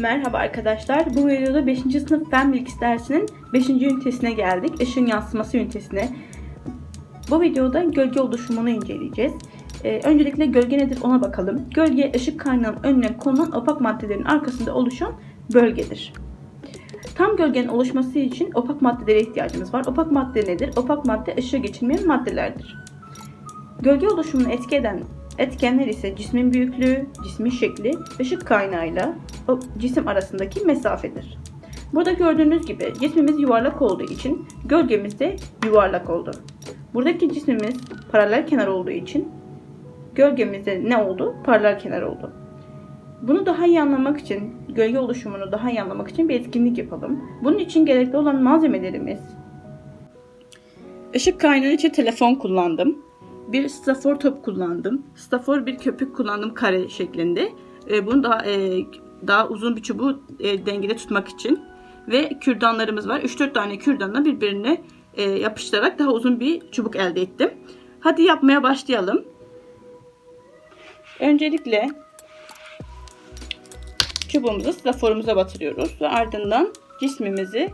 Merhaba arkadaşlar. Bu videoda 5. sınıf Fen Bilgisi dersinin 5. ünitesine geldik. Işın yansıması ünitesine. Bu videoda gölge oluşumunu inceleyeceğiz. Ee, öncelikle gölge nedir ona bakalım. Gölge ışık kaynağının önüne konulan opak maddelerin arkasında oluşan bölgedir. Tam gölgenin oluşması için opak maddelere ihtiyacımız var. Opak madde nedir? Opak madde ışığı geçirmeyen maddelerdir. Gölge oluşumunu etki eden etkenler ise cismin büyüklüğü, cismin şekli, ışık kaynağıyla o cisim arasındaki mesafedir. Burada gördüğünüz gibi cismimiz yuvarlak olduğu için gölgemiz de yuvarlak oldu. Buradaki cismimiz paralel kenar olduğu için gölgemizde ne oldu? Paralel kenar oldu. Bunu daha iyi anlamak için, gölge oluşumunu daha iyi anlamak için bir etkinlik yapalım. Bunun için gerekli olan malzemelerimiz Işık kaynağı için telefon kullandım. Bir stafor top kullandım. Stafor bir köpük kullandım kare şeklinde. E, bunu daha e, daha uzun bir çubuğu e, dengede tutmak için ve kürdanlarımız var. 3-4 tane kürdanla birbirine e, yapıştırarak daha uzun bir çubuk elde ettim. Hadi yapmaya başlayalım. Öncelikle çubuğumuzu staforumuza batırıyoruz ve ardından cismimizi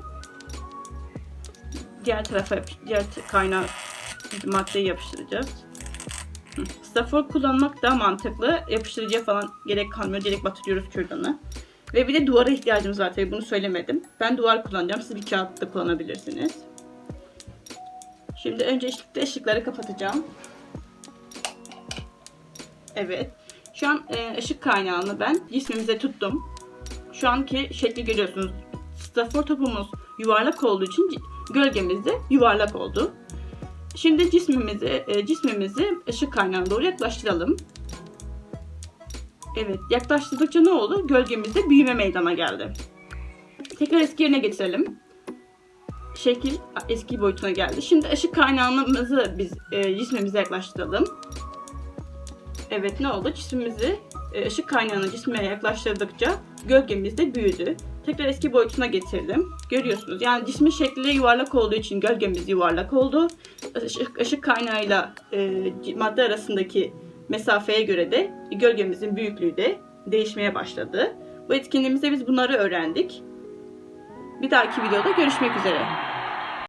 diğer tarafa diğer kaynağı maddeyi yapıştıracağız. Stafor kullanmak daha mantıklı. Yapıştırıcıya falan gerek kalmıyor. Direkt batırıyoruz kürdanı. Ve bir de duvara ihtiyacımız var tabii bunu söylemedim. Ben duvar kullanacağım. Siz bir kağıt da kullanabilirsiniz. Şimdi öncelikle ışıkları kapatacağım. Evet. Şu an e, ışık kaynağını ben cismimize tuttum. Şu anki şekli görüyorsunuz. Stafor topumuz yuvarlak olduğu için gölgemiz de yuvarlak oldu. Şimdi cismimizi e, cismimizi ışık kaynağına doğru yaklaştıralım. Evet, yaklaştırdıkça ne oldu? Gölgemizde büyüme meydana geldi. Tekrar eski yerine getirelim. Şekil eski boyutuna geldi. Şimdi ışık kaynağımızı biz e, cismimize yaklaştıralım. Evet ne oldu? Cismimizi e, ışık kaynağını cisme yaklaştırdıkça gölgemiz de büyüdü. Tekrar eski boyutuna getirdim. Görüyorsunuz. Yani cismin şekli yuvarlak olduğu için gölgemiz yuvarlak oldu. Işık, ışık kaynağıyla e, madde arasındaki mesafeye göre de gölgemizin büyüklüğü de değişmeye başladı. Bu etkinliğimizde biz bunları öğrendik. Bir dahaki videoda görüşmek üzere.